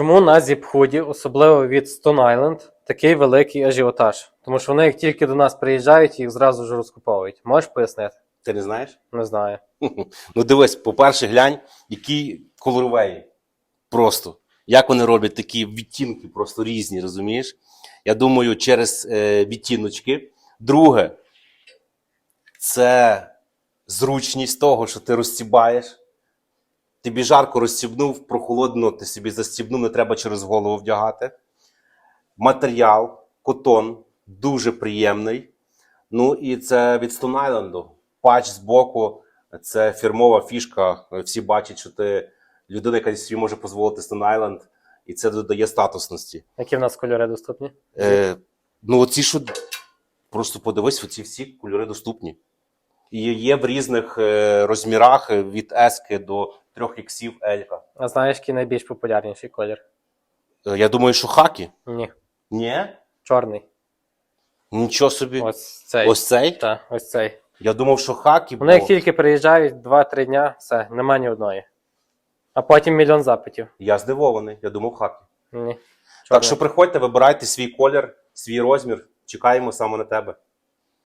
Чому на зіпході, особливо від Stone Island, такий великий ажіотаж? Тому що вони, як тільки до нас приїжджають, їх зразу ж розкуповують. Можеш пояснити? Ти не знаєш? Не знаю. Ну дивись, по-перше, глянь, які кольоровеї. Просто. Як вони роблять такі відтінки, просто різні, розумієш? Я думаю, через е, відтіночки. Друге, це зручність того, що ти розстібаєш. Тобі жарко розстібнув, прохолодно ти собі застібнув, не треба через голову вдягати. Матеріал, котон, дуже приємний. Ну і це від Stone Island. Патч збоку, це фірмова фішка. Всі бачать, що ти людина, яка собі може дозволити Stone Island, і це додає статусності. Які в нас кольори доступні? Е, ну, оці що просто подивись, оці всі кольори доступні. І є в різних е, розмірах е, від S до 3 іксів L. А знаєш, який найбільш популярніший колір? Е, я думаю, що хаки. Ні. Ні? Чорний. Нічого собі. Ось цей. Ось цей? Так, ось цей. Я думав, що хаки. Вони як тільки приїжджають 2-3 дня, все, нема ні одної. А потім мільйон запитів. Я здивований, я думав хаки. Ні. Так що приходьте, вибирайте свій колір, свій розмір. Чекаємо саме на тебе.